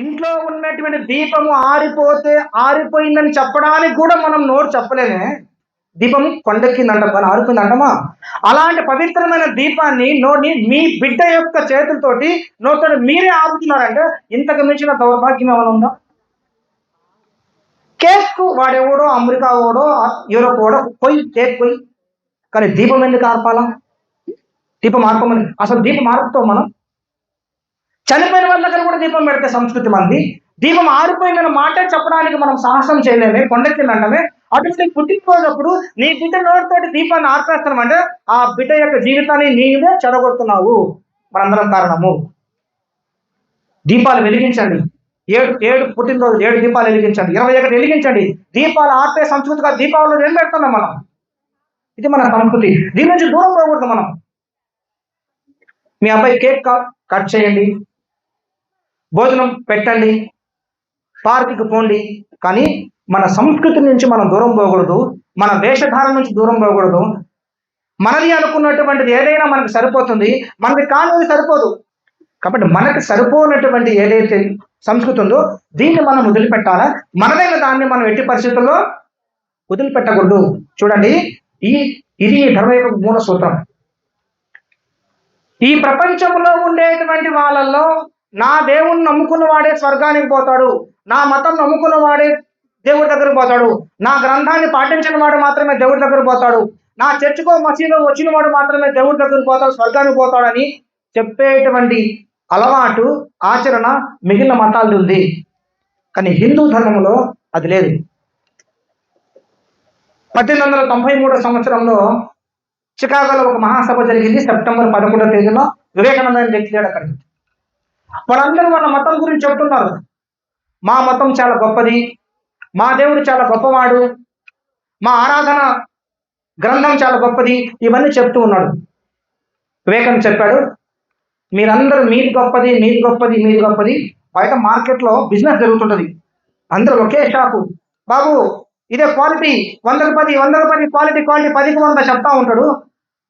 ఇంట్లో ఉన్నటువంటి దీపము ఆరిపోతే ఆరిపోయిందని చెప్పడానికి కూడా మనం నోరు చెప్పలేమే. దీపం కొండెక్కిందంట పని ఆరిపోయిందంటమా? అలాంటి పవిత్రమైన దీపాన్ని నోటి మీ బిడ్డ యొక్క చేతులతోటి నోతో మీరే ఆపుతున్నారంటే ఇంతకు మించిన దౌర్భాగ్యం ఏమైనా ఉందా? కేక్ వాడెవడో అమెరికా ఓడో యూరోప్ ఓడో పోయి కేక్ పోయి. కానీ దీపం ఎందుకు ఆర్పాలా? దీపం ఆర్పమని. అసలు దీపం ఆర్పుతాం మనం? చనిపోయిన వాళ్ళ దగ్గర కూడా దీపం పెడితే సంస్కృతి మంది. దీపం ఆరిపోయిందన్న మాట చెప్పడానికి మనం సాహసం చేయలేమే కొండెక్కిందంటమే. అటువంటి పుట్టినప్పుడు నీ బిడ్డ నోటితోటి దీపాన్ని ఆర్పేస్తామంటే ఆ బిడ్డ యొక్క జీవితాన్ని నీవే చెడగొడుతున్నావు. మనందరం కారణము. దీపాలు వెలిగించండి. ఏడు ఏడు పుట్టినరోజు ఏడు దీపాలు వెలిగించండి. ఇరవై ఒకటి వెలిగించండి. దీపాలు ఆర్పే సంస్కృతిగా దీపావళి ఏం పెడుతున్నాం మనం? ఇది మన సంస్కృతి. దీని నుంచి దూరం పోకూడదు మనం. మీ అబ్బాయి కేక్ కట్ చేయండి. భోజనం పెట్టండి పార్టీకి పోండి. కానీ మన సంస్కృతి నుంచి మనం దూరం పోకూడదు మన వేషధారం నుంచి దూరం పోకూడదు. మనది అనుకున్నటువంటిది ఏదైనా మనకు సరిపోతుంది మనది కానిది సరిపోదు. కాబట్టి మనకు సరిపోనటువంటి ఏదైతే సంస్కృతి ఉందో దీన్ని మనం వదిలిపెట్టాలా? మనదైన దాన్ని మనం ఎట్టి పరిస్థితుల్లో వదిలిపెట్టకూడదు. చూడండి ఈ ఇది ధర్మ మూల సూత్రం. ఈ ప్రపంచంలో ఉండేటువంటి వాళ్ళల్లో నా దేవుణ్ణి నమ్ముకున్న వాడే స్వర్గానికి పోతాడు. నా మతం నమ్ముకున్న వాడే దేవుడి దగ్గరకు పోతాడు. నా గ్రంథాన్ని పాటించిన వాడు మాత్రమే దేవుడి దగ్గరకు పోతాడు. నా చర్చకో మసీదో వచ్చిన వాడు మాత్రమే దేవుడి దగ్గరకు పోతాడు స్వర్గానికి పోతాడని చెప్పేటువంటి అలవాటు ఆచరణ మిగిలిన మతాలు ఉంది. కానీ హిందూ ధర్మంలో అది లేదు. పద్దెనిమిది వందల తొంభై మూడో సంవత్సరంలో చికాగోలో ఒక మహాసభ జరిగింది. సెప్టెంబర్ పదమూడో తేదీలో వివేకానంద వ్యక్తి లేడు వాళ్ళందరూ వాళ్ళ మతం గురించి చెప్తున్నారు. మా మతం చాలా గొప్పది. మా దేవుడు చాలా గొప్పవాడు. మా ఆరాధన గ్రంథం చాలా గొప్పది. ఇవన్నీ చెప్తూ ఉన్నాడు. వివేకం చెప్పాడు. మీరందరూ మీది గొప్పది మీది గొప్పది మీది గొప్పది. బయట మార్కెట్లో బిజినెస్ జరుగుతుంటుంది. అందరూ ఒకే షాపు. బాబు ఇదే క్వాలిటీ. వందకు పది వందకు పది క్వాలిటీ క్వాలిటీ పదికి వంద చెప్తా ఉంటాడు.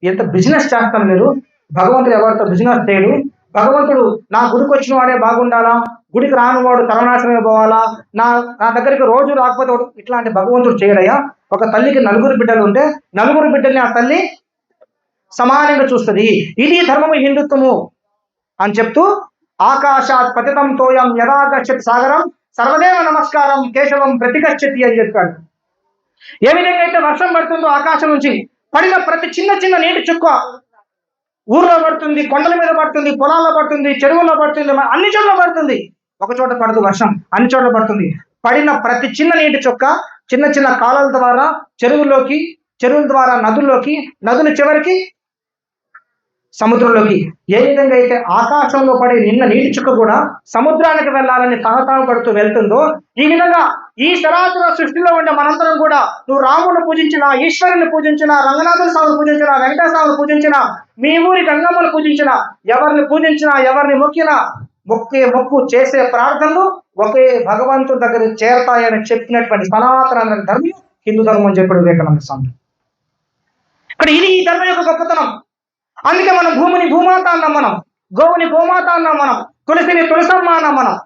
ఎంత బిజినెస్ చేస్తాను మీరు? భగవంతుడు ఎవరితో బిజినెస్ చేయడు. భగవంతుడు నా గుడికి వచ్చిన వాడే బాగుండాలా? గుడికి రానివాడు తలనాశనమే పోవాలా? నా నా దగ్గరికి రోజు రాకపోతే ఇట్లాంటి భగవంతుడు చేయడయ్యా? ఒక తల్లికి నలుగురు బిడ్డలు ఉంటే నలుగురు బిడ్డల్ని ఆ తల్లి సమానంగా చూస్తుంది. ఇది ధర్మము హిందుత్వము అని చెప్తూ ఆకాశాత్ పతితం తోయం యథాగచ్చతి సాగరం సర్వదేవ నమస్కారం కేశవం ప్రతిగచ్చతి అని చెప్పాడు. ఏ విధంగా అయితే వర్షం పడుతుందో ఆకాశం నుంచి పడిన ప్రతి చిన్న చిన్న నీటి చుక్క ఊర్లో పడుతుంది కొండల మీద పడుతుంది పొలాల్లో పడుతుంది చెరువుల్లో పడుతుంది అన్ని చోట్ల పడుతుంది. ఒక చోట పడదు వర్షం అన్ని చోట్ల పడుతుంది. పడిన ప్రతి చిన్న నీటి చుక్క చిన్న చిన్న కాలాల ద్వారా చెరువుల్లోకి చెరువుల ద్వారా నదుల్లోకి నదుల చివరికి సముద్రంలోకి. ఏ విధంగా అయితే ఆకాశంలో పడే నిన్న నీటి చుక్క కూడా సముద్రానికి వెళ్ళాలని తహతాలు పడుతూ వెళ్తుందో ఈ విధంగా ఈ సరాసర సృష్టిలో ఉండే మనందరం కూడా నువ్వు రాముని పూజించిన ఈశ్వరుని పూజించిన రంగనాథుల స్వామిని పూజించిన వెంకటేశ్వరుని పూజించిన మీ ఊరి గంగమ్మను పూజించిన ఎవరిని పూజించినా ఎవరిని మొక్కినా మొక్కే మొక్కు చేసే ప్రార్థనలు ఒకే భగవంతుడి దగ్గర చేరతాయని చెప్పినటువంటి సనాతన ధర్మం హిందూ ధర్మం అని చెప్పాడు వివేకానంద స్వామి. ఇక్కడ ఇది ఈ ధర్మం యొక్క గొప్పతనం. అందుకే మనం భూమిని భూమాత అన్నాం మనం. గోవుని గోమాత అన్నాం మనం. తులసిని తులసమ్మ అన్నాం మనం.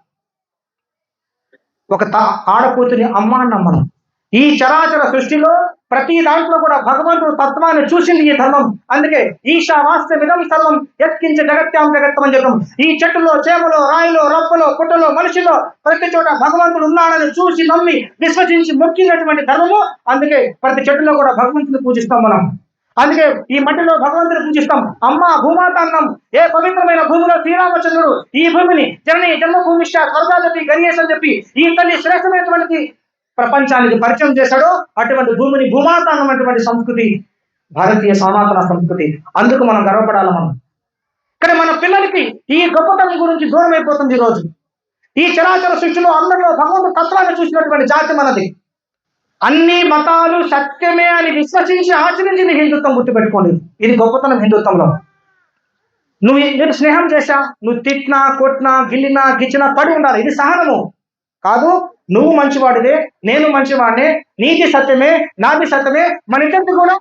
ఒక త ఆడకూతుని అమ్మ అన్నాం మనం. ఈ చరాచర సృష్టిలో ప్రతి దాంట్లో కూడా భగవంతుడు తత్వాన్ని చూసింది ఈ ధర్మం. అందుకే ఈశావాస్య వాస్తవిదం సర్వం ఎత్కించి జగత్యాం జగత్తం అని చెప్పడం ఈ చెట్టులో చేమలో రాయిలో రప్పలో పుట్టలో మనిషిలో ప్రతి చోట భగవంతుడు ఉన్నాడని చూసి నమ్మి విశ్వసించి మొక్కినటువంటి ధర్మము. అందుకే ప్రతి చెట్టులో కూడా భగవంతుని పూజిస్తాం మనం. అందుకే ఈ మట్టిలో భగవంతుని పూజిస్తాం. అమ్మ భూమాత అన్నం ఏ పవిత్రమైన భూమిలో శ్రీరామచంద్రుడు ఈ భూమిని జనని జన్మభూమిష్ట స్వర్గాదపి గణేష్ అని చెప్పి ఈ తల్లి శ్రేష్టమైనటువంటి ప్రపంచానికి పరిచయం చేశాడో అటువంటి భూమిని భూమాత అన్నటువంటి సంస్కృతి భారతీయ సనాతన సంస్కృతి. అందుకు మనం గర్వపడాలి మనం. ఇక్కడ మన పిల్లలకి ఈ గొప్పతనం గురించి దూరం అయిపోతుంది ఈ రోజు ఈ చరాచర సృష్టిలో అందరిలో భగవంతు తత్వాన్ని చూసినటువంటి జాతి మనది. అన్ని మతాలు సత్యమే అని విశ్వసించి ఆచరించింది హిందుత్వం గుర్తుపెట్టుకోండి. ఇది గొప్పతనం హిందుత్వంలో. నువ్వు నేను స్నేహం చేశా? నువ్వు తిట్టినా కొట్టినా గిల్లినా గిచ్చినా పడి ఉండాలి. ఇది సహనము. కాదు నువ్వు మంచివాడివే నేను మంచివాడినే నీది సత్యమే నాది సత్యమే మన ఇద్దరిది కూడా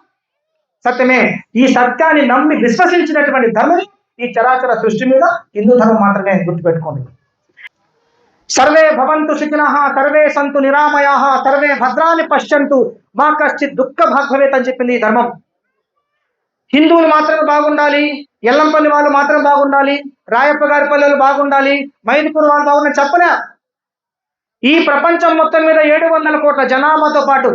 సత్యమే. ఈ సత్యాన్ని నమ్మి విశ్వసించినటువంటి ధర్మం ఈ చరాచర సృష్టి మీద హిందూ ధర్మం మాత్రమే గుర్తుపెట్టుకోండి. సర్వే భవంతు సుఖినః సర్వే సంతు నిరామయాః సర్వే భద్రాన్ని పశ్యంతు మా కశ్చిత్ దుఃఖ భాగ్యవేత్ అని చెప్పింది ఈ ధర్మం. హిందువులు మాత్రమే బాగుండాలి ఎల్లంపల్లి వాళ్ళు మాత్రం బాగుండాలి రాయప్ప గారి పల్లెలు బాగుండాలి మైదుపూర్ వాళ్ళు బాగుండాలి చెప్పలే. ఈ ప్రపంచం మొత్తం మీద ఏడు వందల కోట్ల జనాభాతో పాటు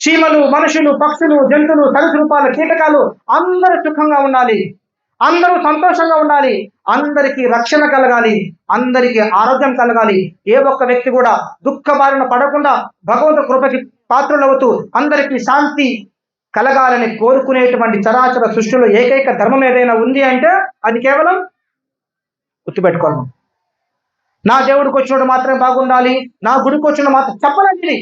చీమలు మనుషులు పక్షులు జంతువులు సరీసృపాలు కీటకాలు అందరూ సుఖంగా ఉండాలి. అందరూ సంతోషంగా ఉండాలి. అందరికీ రక్షణ కలగాలి. అందరికీ ఆరోగ్యం కలగాలి. ఏ ఒక్క వ్యక్తి కూడా దుఃఖ బారిన పడకుండా భగవంతు కృపకి పాత్రులవుతూ అందరికీ శాంతి కలగాలని కోరుకునేటువంటి చరాచర సృష్టిలో ఏకైక ధర్మం ఏదైనా ఉంది అంటే అది కేవలం గుర్తుపెట్టుకోవాలి. నా దేవుడికి వచ్చినోడు మాత్రమే బాగుండాలి. నా గుడికి వచ్చిన మాత్రం చెప్పలేదు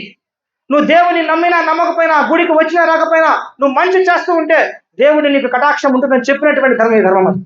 నువ్వు దేవుని నమ్మినా నమ్మకపోయినా గుడికి వచ్చినా రాకపోయినా నువ్వు మంచి చేస్తూ ఉంటే దేవుడు నీకు కటాక్షం ఉంటుందని చెప్పినటువంటి ధర్మ ఈ ధర్మం అది.